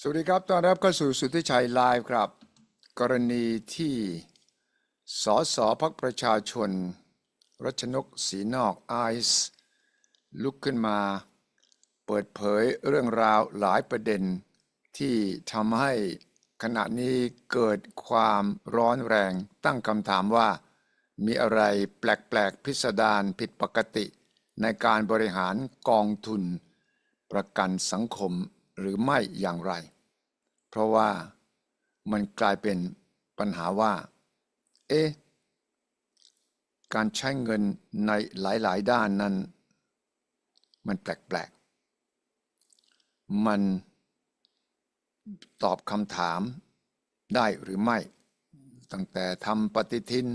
สวัสดีครับ ต้อนรับเข้าสู่สุทธิชัยไลฟ์ครับ กรณีที่สสพักประชาชน รัชนกศรีนอกไอซ์ลุกขึ้นมา เปิดเผยเรื่องราวหลายประเด็น ที่ทำให้ขณะนี้เกิดความร้อนแรงตั้งคำถามว่า มีอะไรแปลกๆพิสดารผิดปกติ ในการบริหารกองทุน ประกันสังคม หรือไม่อย่างไร เพราะว่ามันกลายเป็นปัญหาว่า เอ๊ะการใช้เงินในหลายๆ ด้านนั้น มันแปลกๆ มันตอบคำถามได้หรือไม่ ตั้งแต่ทำปฏิทิน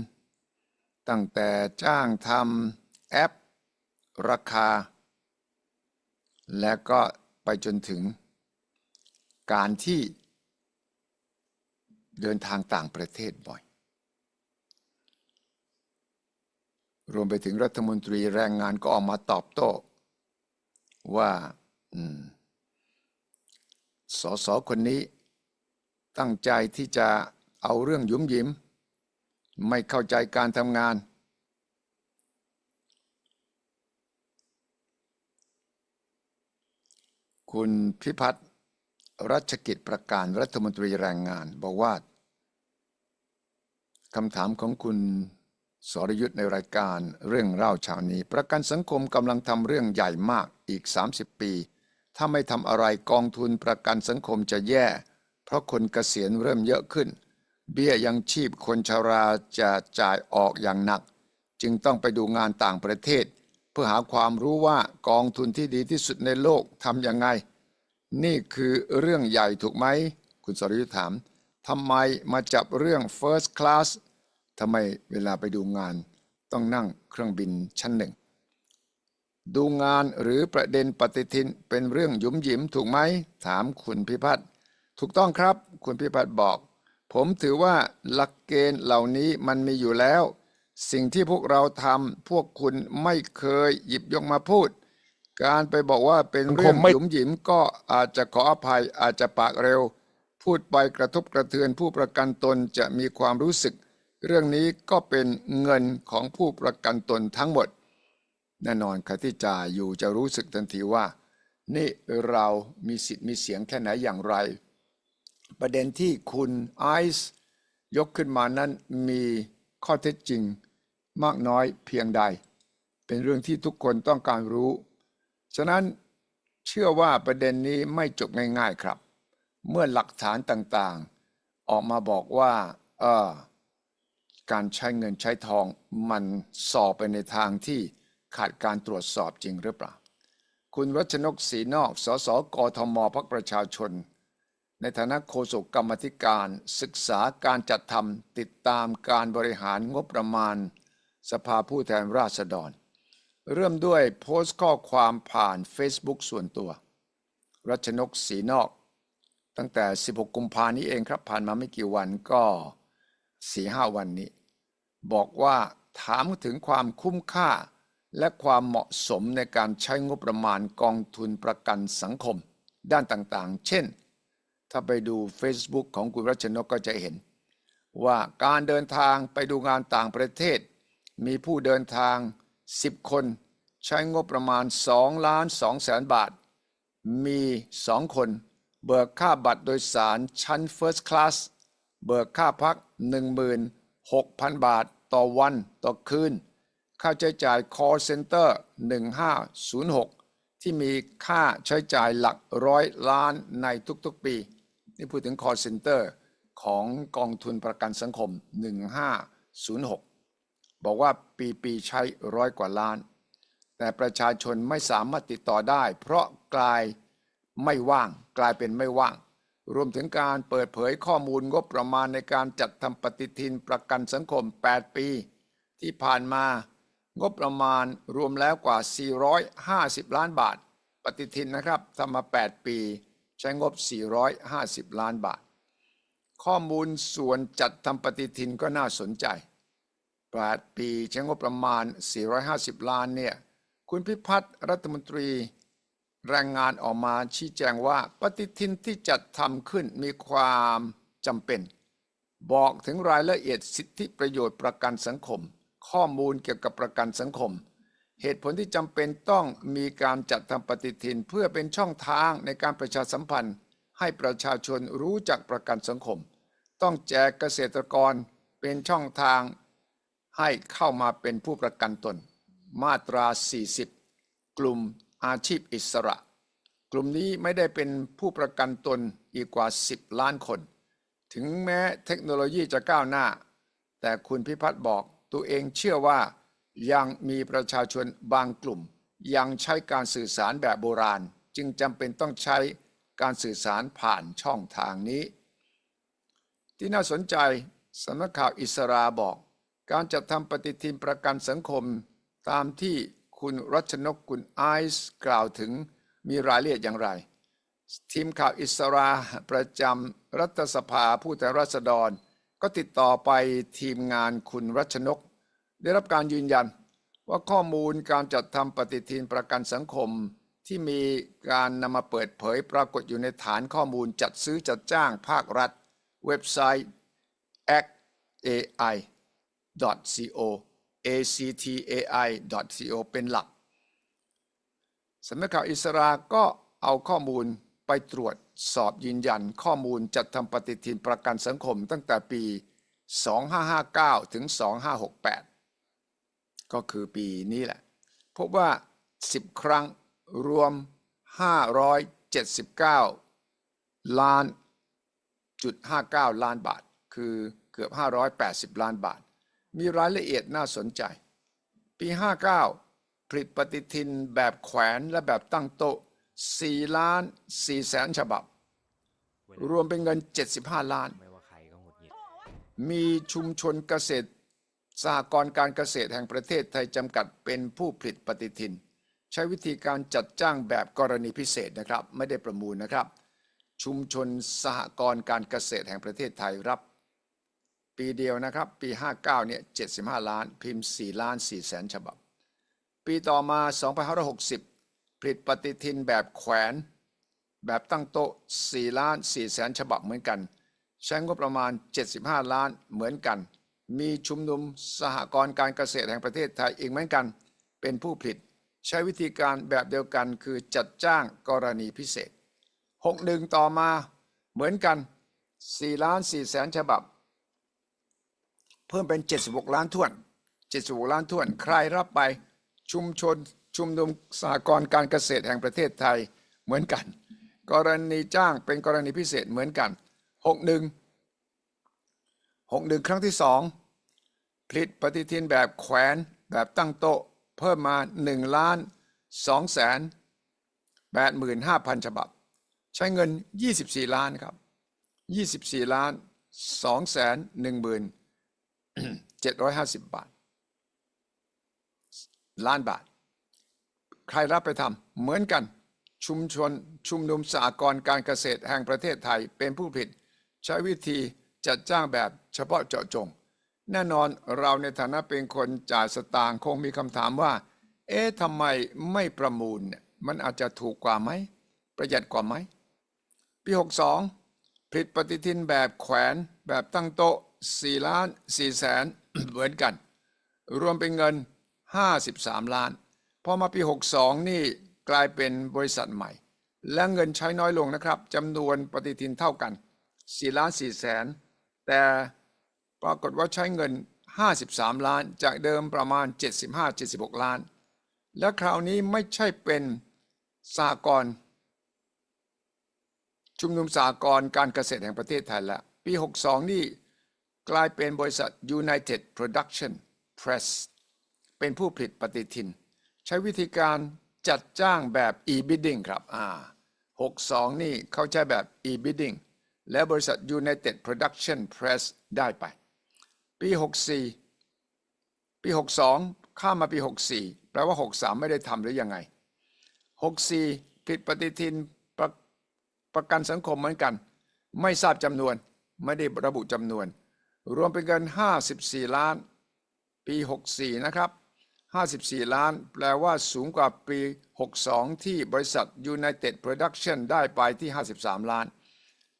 ตั้งแต่จ้างทำแอป ราคา และก็ไปจนถึง การที่เดินทางต่างประเทศบ่อย รวมไปถึงรัฐมนตรีแรงงานก็ออกมาตอบโต้ว่าสสคนนี้ตั้งใจที่จะเอาเรื่องยุ่มยิ้ม ไม่เข้าใจการทำงาน คุณพิพัฒน์ รัชกิจประการรัฐมนตรีแรงงาน บอกว่าคำถามของคุณสรยุทธ์ในรายการเรื่องเล่าเช้านี้ ประกันสังคมกำลังทำเรื่องใหญ่มากอีก 30 ปี ถ้าไม่ทำอะไรกองทุนประกันสังคมจะแย่ เพราะคนเกษียณเริ่มเยอะขึ้น เบี้ยยังชีพคนชราจะจ่ายออกอย่างหนัก จึงต้องไปดูงานต่างประเทศ เพื่อหาความรู้ว่ากองทุนที่ดีที่สุดในโลกทำยังไง นี่คือเรื่องใหญ่ถูกไหม คุณสรยุทธ์ถามทำไมมาจับเรื่อง First Class ทำไมเวลาไปดูงาน ต้องนั่งเครื่องบินชั้นหนึ่ง ดูงานหรือประเด็นปฏิทินเป็นเรื่องยุมหยิมถูกไหม ถามคุณพิพัฒน์ถูกต้องครับ คุณพิพัฒน์บอก ผมถือว่าหลักเกณฑ์เหล่านี้มันมีอยู่แล้ว สิ่งที่พวกเราทำพวกคุณไม่เคยหยิบยกมาพูด การไปบอกว่าเป็นเรื่องผมไม่หยุมหยิมก็อาจจะขออภัยอาจจะปากเร็ว พูดไปกระทบกระเทือนผู้ประกันตนจะมีความรู้สึก เรื่องนี้ก็เป็นเงินของผู้ประกันตนทั้งหมด แน่นอนใครที่จ่ายอยู่จะรู้สึกทันทีว่า นี่เรามีสิทธิ์มีเสียงแค่ไหนอย่างไร ประเด็นที่คุณไอซ์ยกขึ้นมานั้นมีข้อเท็จจริง มากน้อยเพียงใด เป็นเรื่องที่ทุกคนต้องการรู้ ฉะนั้นเชื่อว่าประเด็นนี้ไม่จบง่ายๆครับ เมื่อหลักฐานต่างๆ ออกมาบอกว่าเออการใช้เงินใช้ทองมันสอบไปในทางที่ขาดการตรวจสอบจริงหรือเปล่า คุณรัชนกศรีนอก สสกทมพักประชาชน ในฐานะโฆษกกรรมธิการศึกษาการจัดทำติดตามการบริหารงบประมาณ สภาผู้แทนราษฎร เริ่มด้วยโพสต์ข้อความผ่าน Facebook ส่วนตัว รัชนกศรีนอก ตั้งแต่ 16 กุมภานี้เองครับ ผ่านมาไม่กี่วันก็สี่ห้าวันนี้ บอกว่าถามถึงความคุ้มค่า และความเหมาะสมในการใช้งบประมาณกองทุนประกันสังคม ด้านต่างๆ เช่น ถ้าไปดู Facebook ของคุณรัชนกก็จะเห็น ว่าการเดินทางไปดูงานต่างประเทศ มีผู้เดินทาง 10 คน ใช้งบประมาณ2ล้าน2แสนบาท มี 2 คน เบิกค่าบัตรโดยสารชั้น First Class เบิกค่าพัก 16,000 บาทต่อวันต่อคืน ค่าใช้จ่าย call center 1506 ที่มีค่าใช้จ่ายหลักร้อยล้านในทุกๆปี นี่พูดถึง call center ของกองทุนประกันสังคม 1506 บอกว่าปีปีๆใช้ร้อยกว่าล้าน แต่ประชาชนไม่สามารถติดต่อได้ เพราะกลายไม่ว่าง กลายเป็นไม่ว่าง รวมถึงการเปิดเผยข้อมูลงบประมาณในการจัดทำปฏิทินประกันสังคม 8 ปี ที่ผ่านมางบประมาณรวมแล้วกว่า 450 ล้านบาท ปฏิทินนะครับทำมา 8 ปี ใช้งบ 450 ล้านบาท ข้อมูลส่วนจัดทำปฏิทินก็น่าสนใจ 8 ปีใช้งบประมาณ 450 ล้านเนี่ยคุณพิพัฒน์รัฐมนตรีแรงงานออกมาชี้แจงว่าปฏิทินที่จัดทำขึ้นมีความจำเป็น บอกถึงรายละเอียดสิทธิประโยชน์ประกันสังคม ข้อมูลเกี่ยวกับประกันสังคม เหตุผลที่จำเป็นต้องมีการจัดทำปฏิทินเพื่อเป็นช่องทางในการประชาสัมพันธ์ ให้ประชาชนรู้จักประกันสังคม ต้องแจกเกษตรกรเป็นช่องทาง ให้เข้ามาเป็นผู้ประกันตน มาตรา 40 กลุ่มอาชีพอิสระ กลุ่มนี้ไม่ได้เป็นผู้ประกันตนอีกกว่า 10 ล้านคน ถึงแม้เทคโนโลยีจะก้าวหน้า แต่คุณพิพัฒน์บอกตัวเองเชื่อว่ายังมีประชาชนบางกลุ่ม ยังใช้การสื่อสารแบบโบราณ จึงจำเป็นต้องใช้การสื่อสารผ่านช่องทางนี้ ที่น่าสนใจสำนักข่าวอิสราบอก การจัดทำปฏิทินประกันสังคม ตามที่คุณรัชนกกุลไอซ์กล่าวถึงมีรายละเอียดอย่างไร ทีมข่าวอิสราประจำรัฐสภาผู้แทนราษฎร ก็ติดต่อไปทีมงานคุณรัชนก ได้รับการยืนยัน ว่าข้อมูลการจัดทำปฏิทินประกันสังคม ที่มีการนำมาเปิดเผยปรากฏอยู่ในฐานข้อมูลจัดซื้อจัดจ้างภาครัฐ เว็บไซต์ AI actai.co actai.co เป็นหลักสำนักข่าวอิสราก็เอาข้อมูลไปตรวจสอบยืนยันข้อมูลจัดทำปฏิทินประกันสังคมตั้งแต่ปี 2559 ถึง 2568 ก็คือปีนี้แหละ พบว่า 10 ครั้งรวม 579 ล้านจุด59 ล้านบาท คือเกือบ 580 ล้านบาท มีรายละเอียดน่าสนใจ ปี 59 ผลิตปฏิทินแบบแขวนและแบบตั้งโต๊ะ4ล้าน4แสนฉบับ รวมเป็นเงิน 75 ล้านไม่ว่าใครก็หงุดหงิดมีชุมชนเกษตรสหกรณ์การเกษตรแห่งประเทศไทยจำกัดเป็นผู้ผลิตปฏิทิน ใช้วิธีการจัดจ้างแบบกรณีพิเศษนะครับ ไม่ได้ประมูลนะครับ ชุมชนสหกรณ์การเกษตรแห่งประเทศไทยรับ ปีเดียวนะครับ ปี 59เนี่ย75 ล้าน พิมพ์ 4 ล้าน4แสนฉบับ ปีต่อมา 2560 ผลิตปฏิทินแบบแขวน แบบตั้งโต๊ะ 4 ล้าน4แสนฉบับเหมือนกัน ใช้งบประมาณ 75 ล้านเหมือนกัน มีชุมนุมสหกรณ์การเกษตรแห่งประเทศไทยอีกเหมือนกัน เป็นผู้ผลิต ใช้วิธีการแบบเดียวกันคือจัดจ้างกรณีพิเศษ 61 ต่อมาเหมือนกัน4ล้าน4แสนฉบับ เพิ่มเป็น 76 ล้านถ้วน 76 ล้านถ้วน ใครรับไปชุมชนชุมนุมสหกรณ์การเกษตรแห่งประเทศไทยเหมือนกัน กรณีจ้างเป็นกรณีพิเศษเหมือนกัน 61 61 ครั้งที่สองผลิตปฏิทินแบบแขวนแบบตั้งโต๊ะ เพิ่มมา1ล้าน2แสน85,000 ฉบับ ใช้เงิน 24 ล้านครับ 24 ล้าน2แสน1 หมื่น750บาท ล้านบาท ใครรับไปทำเหมือนกัน ชุมชนชุมนุมสหกรณ์การเกษตรแห่งประเทศไทยเป็นผู้ผลิตใช้วิธีจัดจ้างแบบเฉพาะเจาะจง แน่นอนเราในฐานะเป็นคนจ่ายสตางค์คงมีคำถามว่า เอ๊ะทำไมไม่ประมูลมันอาจจะถูกกว่าไหม ประหยัดกว่าไหมปี 62ผลิตปฏิทินแบบแขวนแบบตั้งโต๊ะ 4ล้าน4แสนเหมือนกัน รวมเป็นเงิน 53 ล้าน พอมาปี 62 นี่กลายเป็นบริษัทใหม่ และเงินใช้น้อยลงนะครับจำนวนปฏิทินเท่ากัน 4 ล้าน4แสน แต่ปรากฏว่าใช้เงิน 53 ล้าน จากเดิมประมาณ 75-76 ล้าน และคราวนี้ไม่ใช่เป็นสหกรชุมนุมสากลการเกษตรแห่งประเทศไทยล้วปี 62 นี่ กลายเป็นบริษัท United Production Press เป็นผู้ผลิตปฏิทิน ใช้วิธีการจัดจ้างแบบ e-bidding ครับอ่า62 นี่เขาใช้แบบ e-bidding และบริษัท United Production Press ได้ไป ปี 64 ปี 62 ข้ามมาปี 64 แปลว่า 63 ไม่ได้ทำหรือยังไง 64ผลิตปฏิทินประประกันสังคมเหมือนกัน ไม่ทราบจำนวน ไม่ได้ระบุจำนวน รวมเป็นเงิน 54 ล้าน ปี 64 นะครับ 54 ล้าน แปลว่าสูงกว่าปี 62 ที่บริษัท United Production ได้ไปที่ 53 ล้าน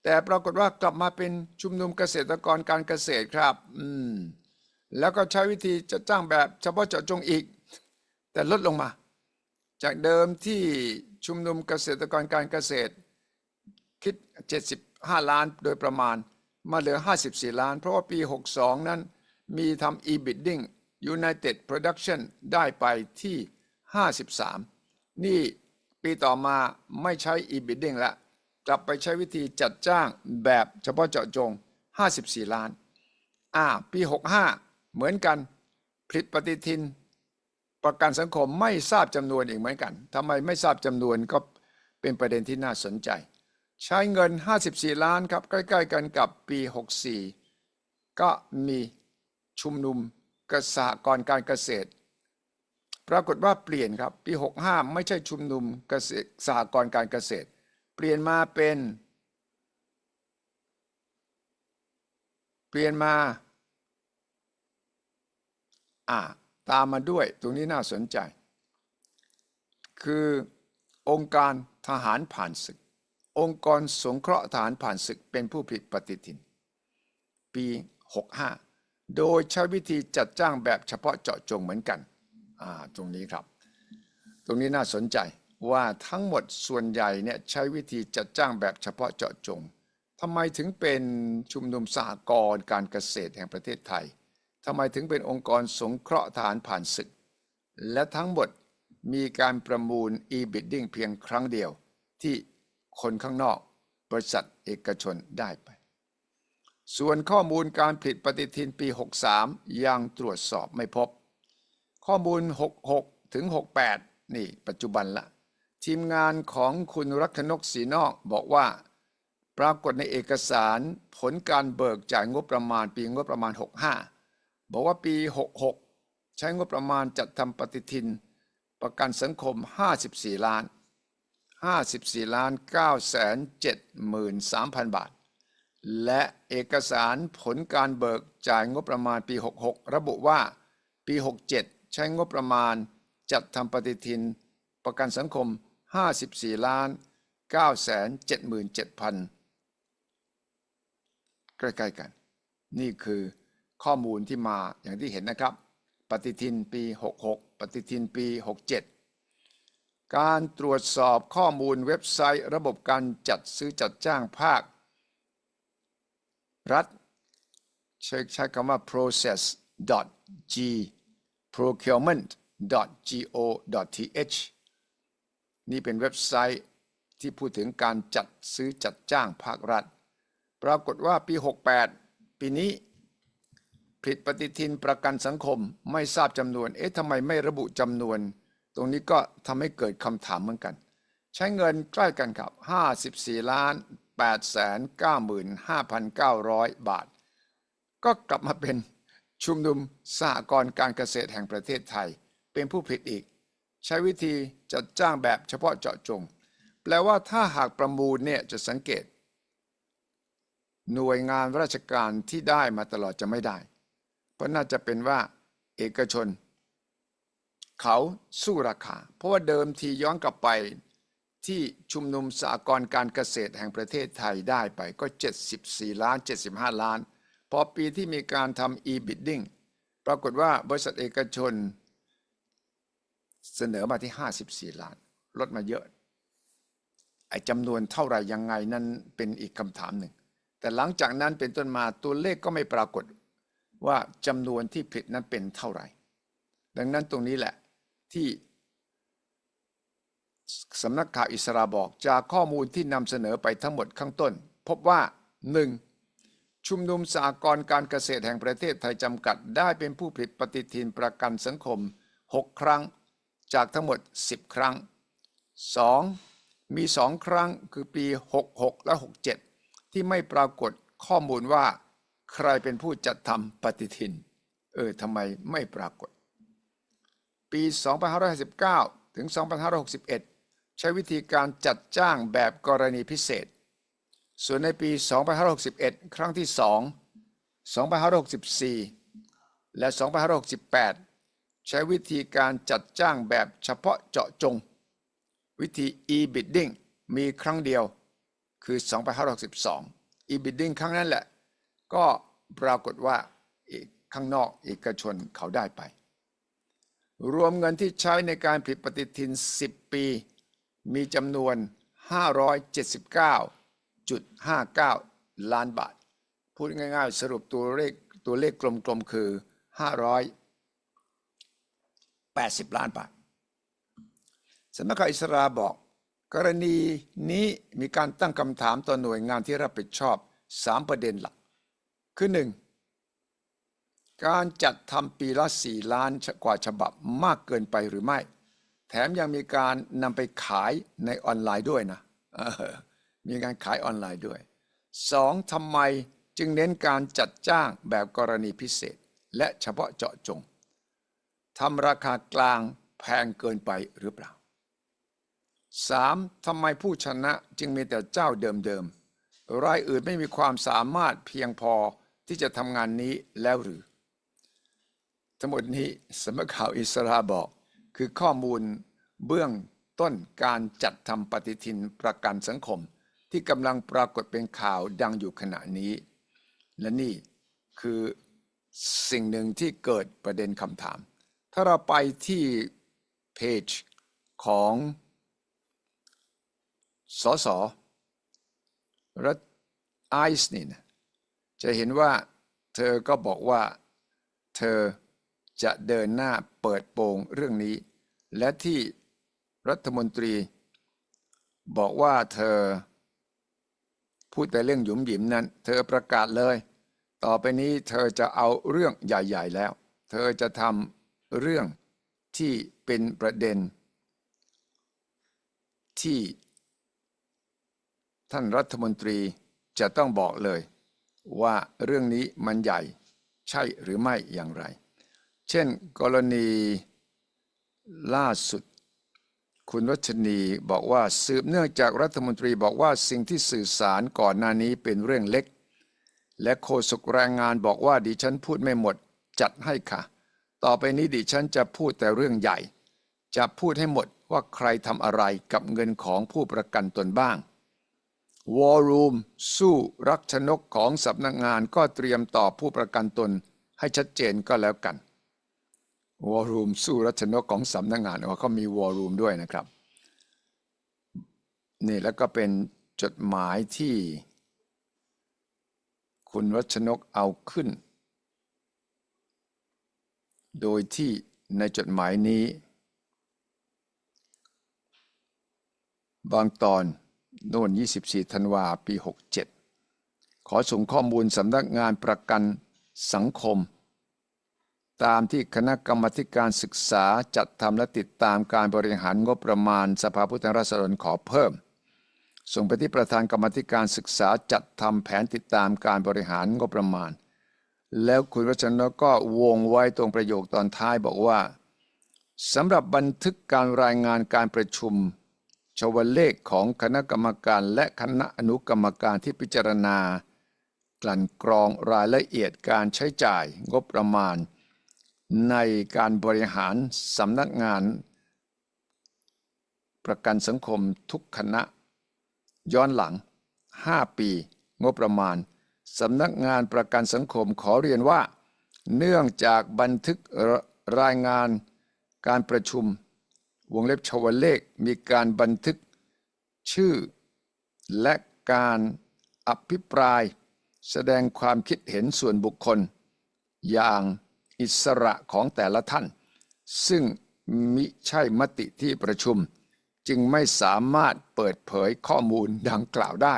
แต่ปรากฏว่ากลับมาเป็นชุมนุมเกษตรกรการเกษตรครับ อืม แล้วก็ใช้วิธีจะจ้างแบบเฉพาะเจาะจงอีก แต่ลดลงมา จากเดิมที่ชุมนุมเกษตรกรการเกษตร คิด 75 ล้านโดยประมาณ มาเหลือ 54 ล้าน เพราะว่าปี 62 นั้นมีทำ e-bidding United Production ได้ไปที่ 53 นี่ปีต่อมาไม่ใช้ e-bidding ละ กลับไปใช้วิธีจัดจ้างแบบเฉพาะเจาะจง 54 ล้าน อ่า ปี 65 เหมือนกันผลิตปฏิทิน ประกันสังคมไม่ทราบจำนวนอีกเหมือนกันทำไมไม่ทราบจำนวนก็เป็นประเด็นที่น่าสนใจ ใช้เงิน 54 ล้านครับ ใกล้ ๆ กันกับปี 64 ก็มีชุมนุมกษากรการเกษตร ปรากฏว่าเปลี่ยนครับ ปี 65 ไม่ใช่ชุมนุมเกษตรสหกรณ์การเกษตร เปลี่ยนมาเป็น เปลี่ยนมาอ่าตามมาด้วยตรงนี้น่าสนใจ คือองค์การทหารผ่านศึก องค์กรสงเคราะห์ทหารผ่านศึกเป็นผู้ผลิตปฏิทิน ปี 65 โดยใช้วิธีจัดจ้างแบบเฉพาะเจาะจงเหมือนกันตรงนี้ครับ ตรงนี้น่าสนใจว่าทั้งหมดส่วนใหญ่เนี่ยใช้วิธีจัดจ้างแบบเฉพาะเจาะจงทำไมถึงเป็นชุมนุมสหกรณ์การเกษตรแห่งประเทศไทยทำไมถึงเป็นองค์กรสงเคราะห์ทหารผ่านศึก และทั้งหมดมีการประมูล e-bidding เพียงครั้งเดียวที่ คนข้างนอก บริษัทเอกชนได้ไป ส่วนข้อมูลการผลิตปฏิทินปี 63 ยังตรวจสอบไม่พบ ข้อมูล 66 ถึง 68 นี่ปัจจุบันละ ทีมงานของคุณรักนกศรีนอกบอกว่า ปรากฏในเอกสารผลการเบิกจ่ายงบประมาณปีงบประมาณ 65 บอกว่าปี 66 ใช้งบประมาณจัดทำปฏิทิน ประกันสังคม 54 ล้าน 54ล้าน9แสน73,000 บาท และเอกสารผลการเบิกจ่ายงบประมาณปี 66 ระบุว่า ปี 67 ใช้งบประมาณจัดทำปฏิทินประกันสังคม 54ล้าน9แสน77,000 ใกล้ๆกัน นี่คือข้อมูลที่มาอย่างที่เห็นนะครับ ปฏิทินปี 66 ปฏิทินปี 67 การตรวจสอบข้อมูลเว็บไซต์ ระบบการจัดซื้อจัดจ้างภาค รัฐใช้ใช้คำว่า process.g procurement.go.th นี่เป็นเว็บไซต์ที่พูดถึงการจัดซื้อจัดจ้างภาครัฐ ปรากฏว่าปี 68 ปีนี้ผลิตปฏิทินประกันสังคมไม่ทราบจำนวน เอ๊ะทำไมไม่ระบุจำนวน ตรงนี้ก็ทำให้เกิดคำถามเหมือนกัน ใช้เงินใกล้กันครับ 54ล้าน8แสน95,900 บาท ก็กลับมาเป็นชุมนุมสหกรณ์การเกษตรแห่งประเทศไทย เป็นผู้ผลิตอีก ใช้วิธีจัดจ้างแบบเฉพาะเจาะจง แปลว่าถ้าหากประมูลเนี่ยจะสังเกต หน่วยงานราชการที่ได้มาตลอดจะไม่ได้ เพราะน่าจะเป็นว่าเอกชน เขาสู้ราคา เพราะว่าเดิมทีย้อนกลับไปที่ชุมนุมสากรณ์การเกษตรแห่งประเทศไทยได้ไปก็ 74 ล้าน 75 ล้าน พอปีที่มีการทำ e-bidding ปรากฏว่าบริษัทเอกชน เสนอมาที่ 54 ล้าน ลดมาเยอะไอ้จำนวนเท่าไหร่ยังไงนั้นเป็นอีกคำถามหนึ่ง แต่หลังจากนั้นเป็นต้นมาตัวเลขก็ไม่ปรากฏว่าจำนวนที่ผิดนั้นเป็นเท่าไหร่ ดังนั้นตรงนี้แหละ ที่สำนักข่าวอิสราบอกจากข้อมูลที่นำเสนอไปทั้งหมดข้างต้น พบว่า 1. ชุมนุมสากรการเกษตรแห่งประเทศไทยจำกัดได้เป็นผู้ผลิตปฏิทินประกันสังคม 6 ครั้ง จากทั้งหมด 10 ครั้ง 2. มี 2 ครั้งคือปี 66 และ 67 ที่ไม่ปรากฏข้อมูลว่า ใครเป็นผู้จัดทำปฏิทิน เออทำไมไม่ปรากฏ ปี 2559 ถึง 2561 ใช้วิธีการจัดจ้างแบบกรณีพิเศษ ส่วนในปี 2561 ครั้งที่ 2 2564 และ 2568 ใช้วิธีการจัดจ้างแบบเฉพาะเจาะจง วิธี e-bidding มีครั้งเดียวคือ 2562 e-bidding ครั้งนั้นแหละ ก็ปรากฏว่าอีกข้างนอกเอกชนเขาได้ไป รวมเงินที่ใช้ในการผลิตปฏิทิน 10 ปี มีจำนวน 579.59 ล้านบาท พูดง่ายๆ สรุปตัวเลขตัวเลขกลมๆ คือ 580 ล้านบาทสำนักข่าวอิสราบอก กรณีนี้มีการตั้งคำถามต่อหน่วยงานที่รับผิดชอบ 3 ประเด็นหลัก คือ 1. การจัดทำปีละ 4 ล้านกว่าฉบับมากเกินไปหรือไม่ แถมยังมีการนำไปขายในออนไลน์ด้วยนะมีการขายออนไลน์ด้วย 2. ทำไมจึงเน้นการจัดจ้างแบบกรณีพิเศษ และเฉพาะเจาะจงทำราคากลางแพงเกินไปหรือเปล่า 3. ทำไมผู้ชนะจึงมีแต่เจ้าเดิมๆรายอื่นไม่มีความสามารถเพียงพอที่จะทำงานนี้แล้วหรือ ทั้งหมดนี้สำนักข่าวอิสราบอก คือข้อมูลเบื้องต้นการจัดทำปฏิทินประกันสังคม ที่กำลังปรากฏเป็นข่าวดังอยู่ขณะนี้ และนี่คือสิ่งหนึ่งที่เกิดประเด็นคำถาม ถ้าเราไปที่เพจของสสรัฐไอซ์นี่นะจะเห็นว่าเธอก็บอกว่าเธอ จะเดินหน้าเปิดโปงเรื่องนี้ และที่รัฐมนตรี บอกว่าเธอ พูดแต่เรื่องหยุมหยิมนั้น เธอประกาศเลย ต่อไปนี้เธอจะเอาเรื่องใหญ่ ๆ แล้ว เธอจะทำเรื่องที่เป็นประเด็น ที่ ท่านรัฐมนตรีจะต้องบอกเลย ว่าเรื่องนี้มันใหญ่ ใช่หรือไม่อย่างไร เช่นกรณีล่าสุด คุณวัชนีบอกว่าสืบเนื่องจากรัฐมนตรีบอกว่าสิ่งที่สื่อสารก่อนหน้านี้เป็นเรื่องเล็ก และโฆษกแรงงานบอกว่าดิฉันพูดไม่หมดจัดให้ค่ะ ต่อไปนี้ดิฉันจะพูดแต่เรื่องใหญ่ จะพูดให้หมดว่าใครทำอะไรกับเงินของผู้ประกันตนบ้างวอลลุ่มสู้รักชนกของสำนักงานก็เตรียมตอบผู้ประกันตนให้ชัดเจนก็แล้วกัน วอลลุ่มสู้รัชนกของสำนักงานว่าเขามีวอลลุ่มด้วยนะครับ นี่แล้วก็เป็นจดหมายที่ คุณรัชนกเอาขึ้น โดยที่ในจดหมายนี้ บางตอนโน่น 24 ธันวาปี 67 ขอส่งข้อมูลสำนักงานประกันสังคม ตามที่คณะกรรมการศึกษาจัดทำและติดตามการบริหารงบประมาณสภาผู้แทนราษฎรขอเพิ่ม ส่งไปที่ประธานกรรมการศึกษาจัดทำแผนติดตามการบริหารงบประมาณ แล้วคุณรัชนกก็วงไว้ตรงประโยคตอนท้ายบอกว่าสำหรับบันทึกการรายงานการประชุม ชวเลขของคณะกรรมการและคณะอนุกรรมการที่พิจารณา กลั่นกรองรายละเอียดการใช้จ่ายงบประมาณ ในการบริหารสำนักงาน ประกันสังคมทุกคณะ ย้อนหลัง 5 ปี งบประมาณสำนักงานประกันสังคมขอเรียนว่า เนื่องจากบันทึกรายงานการประชุม วงเล็บชวเลขมีการบันทึกชื่อ และการอภิปราย แสดงความคิดเห็นส่วนบุคคล อย่าง อิสระของแต่ละท่าน ซึ่งมิใช่มติที่ประชุม จึงไม่สามารถเปิดเผยข้อมูลดังกล่าวได้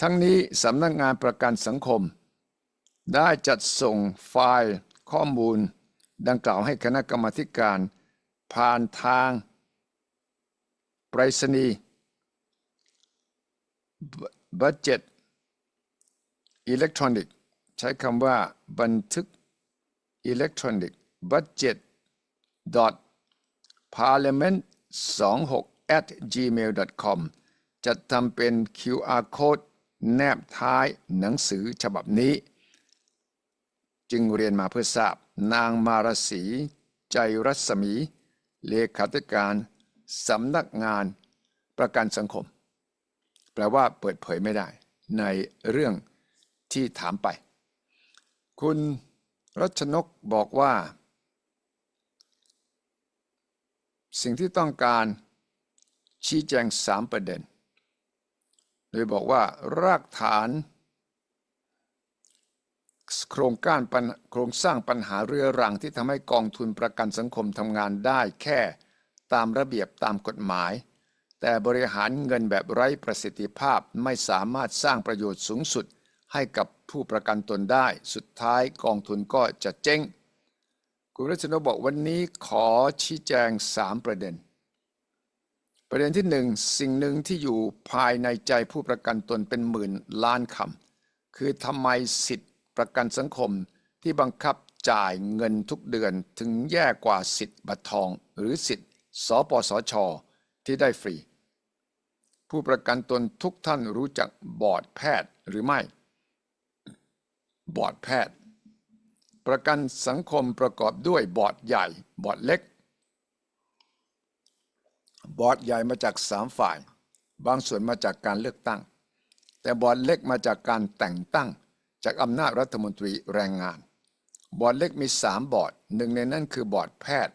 ทั้งนี้สำนักงานประกันสังคม ได้จัดส่งไฟล์ข้อมูล ดังกล่าวให้คณะกรรมการ ผ่านทางไปรษณีย์ บัตเจ็ตอิเล็กทรอนิกส์ใช้คำว่าบันทึก อิเล็กทรอนิกส์บัตเจ็ต parliament 26 at gmail com จะทำเป็น QR code แนบท้ายหนังสือฉบับนี้ จึงเรียนมาเพื่อทราบ นางมารสี ใจรัศมี เลขาธิการสำนักงานประกันสังคม แปลว่าเปิดเผยไม่ได้ ในเรื่องที่ถามไป คุณ รัชนกบอกว่า สิ่งที่ต้องการชี้แจงสามประเด็น โดยบอกว่ารากฐาน โครงการโครงสร้างปัญหาเรื้อรังที่ทำให้กองทุนประกันสังคมทำงานได้แค่ตามระเบียบตามกฎหมาย แต่บริหารเงินแบบไร้ประสิทธิภาพไม่สามารถสร้างประโยชน์สูงสุด ให้กับผู้ประกันตนได้ สุดท้ายกองทุนก็จะเจ๊ง คุณรัชนกบอกวันนี้ขอชี้แจงสามประเด็น ประเด็นที่หนึ่งสิ่งหนึ่งที่อยู่ภายในใจผู้ประกันตนเป็นหมื่นล้านคำคือทำไมสิทธิประกันสังคมที่บังคับจ่ายเงินทุกเดือนถึงแย่กว่าสิทธิ์บัตรทอง หรือสิทธิ์สปสช ที่ได้ฟรี ผู้ประกันตนทุกท่านรู้จักบอร์ดแพทย์หรือไม่ บอร์ดแพทย์ ประกันสังคมประกอบด้วยบอร์ดใหญ่ บอร์ดเล็ก บอร์ดใหญ่มาจากสามฝ่าย บางส่วนมาจากการเลือกตั้ง แต่บอร์ดเล็กมาจากการแต่งตั้ง จากอำนาจรัฐมนตรีแรงงาน บอร์ดเล็กมีสามบอร์ดหนึ่งในนั้นคือบอร์ดแพทย์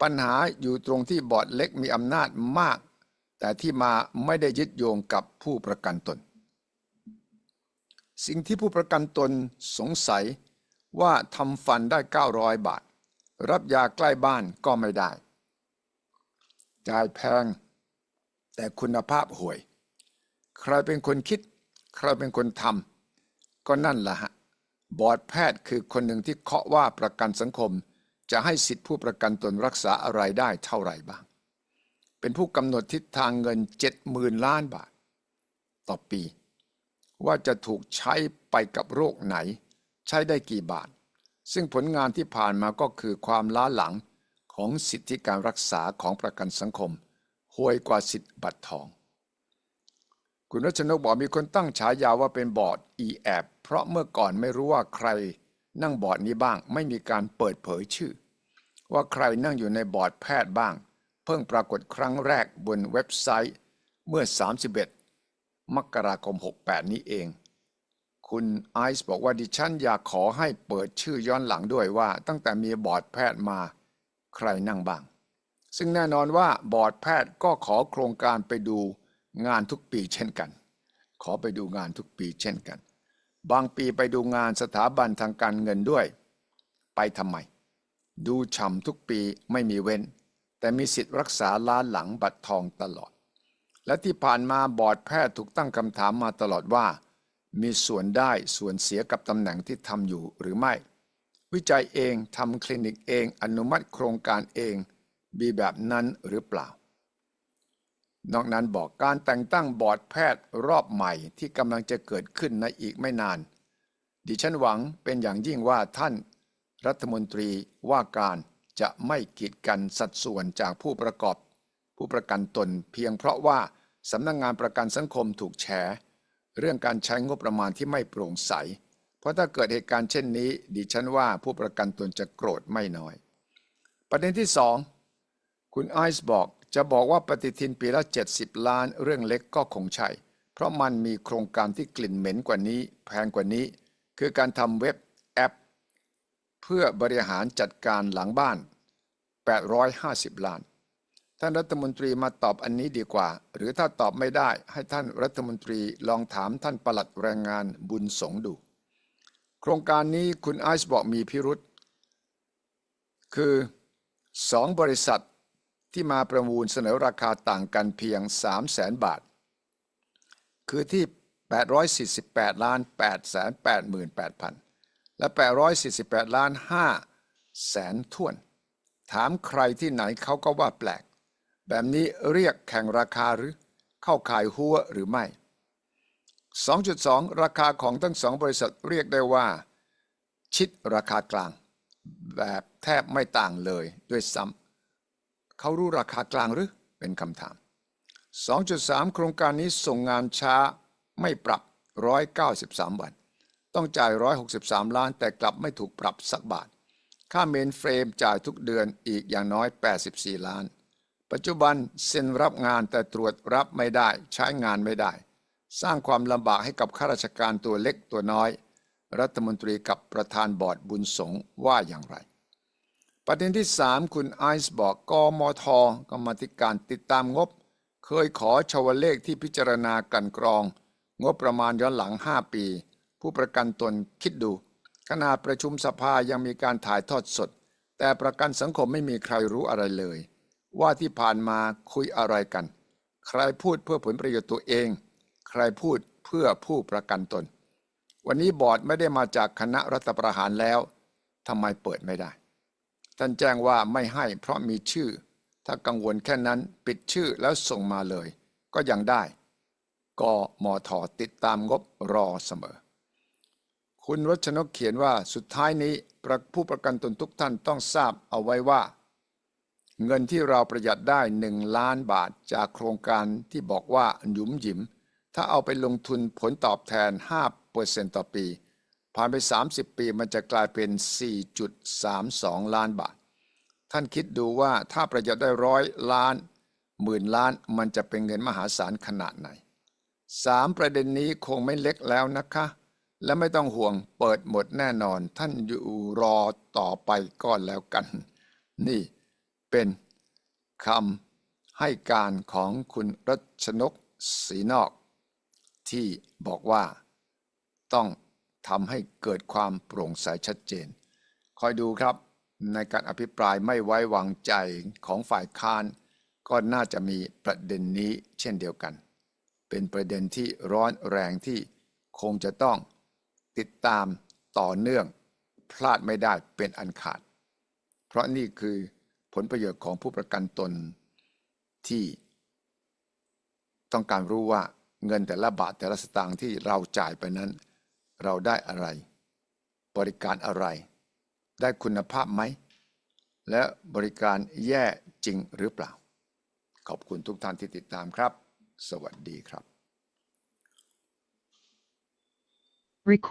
ปัญหาอยู่ตรงที่บอร์ดเล็กมีอำนาจมาก แต่ที่มาไม่ได้ยึดโยงกับผู้ประกันตน สิ่งที่ผู้ประกันตนสงสัยว่าทำฟันได้ 900 บาท รับยาใกล้บ้านก็ไม่ได้ จ่ายแพง แต่คุณภาพห่วย ใครเป็นคนคิด ใครเป็นคนทำก็นั่นละฮะ บอร์ดแพทย์คือคนหนึ่งที่เคาะว่าประกันสังคม จะให้สิทธิผู้ประกันตนรักษาอะไรได้เท่าไหร่บ้าง เป็นผู้กำหนดทิศทางเงิน 70,000 ล้านบาท ต่อปี ว่าจะถูกใช้ไปกับโรคไหน ใช้ได้กี่บาท ซึ่งผลงานที่ผ่านมาก็คือความล้าหลังของสิทธิการรักษาของประกันสังคมห่วยกว่าสิทธิบัตรทอง คุณรัชนกบอกมีคนตั้งฉายาว่าเป็นบอร์ด e แอบเพราะเมื่อก่อนไม่รู้ว่าใครนั่งบอร์ดนี้บ้าง ไม่มีการเปิดเผยชื่อ ว่าใครนั่งอยู่ในบอร์ดแพทย์บ้าง เพิ่งปรากฏครั้งแรกบนเว็บไซต์เมื่อ 31 มกราคม 68 นี้เอง คุณไอซ์บอกว่าดิฉันอยากขอให้เปิดชื่อย้อนหลังด้วยว่า ตั้งแต่มีบอร์ดแพทย์มาใครนั่งบ้าง ซึ่งแน่นอนว่าบอร์ดแพทย์ก็ขอโครงการไปดูงานทุกปีเช่นกัน ขอไปดูงานทุกปีเช่นกัน บางปีไปดูงานสถาบันทางการเงินด้วย ไปทำไม ดูฉ่ำทุกปีไม่มีเว้น แต่มีสิทธิ์รักษาล้านหลังบัตรทองตลอด และที่ผ่านมาบอร์ดแพทย์ถูกตั้งคำถามมาตลอดว่า มีส่วนได้ส่วนเสียกับตำแหน่งที่ทำอยู่หรือไม่ วิจัยเองทำคลินิกเองอนุมัติโครงการเองมีแบบนั้นหรือเปล่า นอกนั้นบอกการแต่งตั้งบอร์ดแพทย์รอบใหม่ที่กำลังจะเกิดขึ้นในอีกไม่นาน ดิฉันหวังเป็นอย่างยิ่งว่าท่านรัฐมนตรีว่าการจะไม่กีดกันสัดส่วนจากผู้ประกอบ ผู้ประกันตนเพียงเพราะว่าสำนักงงานประกันสังคมถูกแฉเรื่องการใช้งบประมาณที่ไม่โปร่งใส เพราะถ้าเกิดเหตุการณ์เช่นนี้ ดิฉันว่าผู้ประกันตนจะโกรธไม่น้อย ประเด็นที่สองคุณไอซ์บอกจะบอกว่าปฏิทินปีละ 70 ล้านเรื่องเล็กก็คงใช่ เพราะมันมีโครงการที่กลิ่นเหม็นกว่านี้ แพงกว่านี้ คือการทำเว็บแอป เพื่อบริหารจัดการหลังบ้าน 850 ล้าน ท่านรัฐมนตรีมาตอบอันนี้ดีกว่า หรือถ้าตอบไม่ได้ให้ท่านรัฐมนตรีลองถามท่านปลัดแรงงานบุญสงดู โครงการนี้คุณไอซ์บอกมีพิรุษคือสองบริษัทที่มาประมูลเสนอราคาต่างกันเพียง 3 0 0แสนบาท คือที่ 848 ล้าน 8 8 8 0 0 และ 848 ล้าน5แสนท่วน ถามใครที่ไหนเขาก็ว่าแปลก แบบนี้เรียกแข่งราคาหรือเข้าขายหัวหรือไม่ 2.2 ราคาของทั้งสองบริษัทเรียกได้ว่า ชิดราคากลาง แบบแทบไม่ต่างเลยด้วยซ้ำเขารู้ราคากลางหรือเป็นคำถาม 2.3 โครงการนี้ส่งงานช้าไม่ปรับ 193 วัน ต้องจ่าย 163 ล้านแต่กลับไม่ถูกปรับสักบาท ค่าเมนเฟรมจ่ายทุกเดือนอีกอย่างน้อย 84 ล้าน ปัจจุบันเซ็นรับงานแต่ตรวจรับไม่ได้ใช้งานไม่ได้ สร้างความลำบากให้กับข้าราชการตัวเล็กตัวน้อย รัฐมนตรีกับประธานบอร์ดบุญสงว่าอย่างไร ประเด็นที่ 3 คุณไอซ์บอกกมทกรรมธิการติดตามงบ เคยขอชาวเลขที่พิจารณากันกรอง งบประมาณย้อนหลัง 5 ปี ผู้ประกันตนคิดดูขนาดประชุมสภายังมีการถ่ายทอดสด แต่ประกันสังคมไม่มีใครรู้อะไรเลย ว่าที่ผ่านมาคุยอะไรกัน ใครพูดเพื่อผลประโยชน์ตัวเอง ใครพูดเพื่อผู้ประกันตน วันนี้บอร์ดไม่ได้มาจากคณะรัฐประหารแล้วทำไมเปิดไม่ได้ ท่านแจ้งว่าไม่ให้เพราะมีชื่อ ถ้ากังวลแค่นั้นปิดชื่อแล้วส่งมาเลย ก็ยังได้กมทติดตามงบรอเสมอ คุณรัชนกเขียนว่าสุดท้ายนี้ผู้ประกันตนทุกท่านต้องทราบเอาไว้ว่า เงินที่เราประหยัดได้หนึ่งล้านบาทจากโครงการที่บอกว่าหยุมหยิม ถ้าเอาไปลงทุนผลตอบแทน 5%ต่อปี ผ่านไป 30 ปีมันจะกลายเป็น 4.32 ล้านบาท ท่านคิดดูว่าถ้าประหยัดได้ร้อยล้านหมื่นล้านมันจะเป็นเงินมหาศาลขนาดไหนสามประเด็นนี้คงไม่เล็กแล้วนะคะ และไม่ต้องห่วงเปิดหมดแน่นอน ท่านอยู่รอต่อไปก็แล้วกัน นี่ เป็นคำให้การของคุณรัชนกศรีนอก ที่บอกว่า ต้องทำให้เกิดความโปร่งใสชัดเจน คอยดูครับในการอภิปรายไม่ไว้วางใจของฝ่ายค้าน ก็น่าจะมีประเด็นนี้เช่นเดียวกัน เป็นประเด็นที่ร้อนแรงที่คงจะต้องติดตามต่อเนื่อง พลาดไม่ได้เป็นอันขาด เพราะนี่คือ ผลประโยชน์ของผู้ประกันตนที่ต้องการรู้ว่าเงินแต่ละบาทแต่ละสตางค์ที่เราจ่ายไปนั้น เราได้อะไร บริการอะไร ได้คุณภาพไหม และบริการแย่จริงหรือเปล่า ขอบคุณทุกท่านที่ติดตามครับ สวัสดีครับ Record.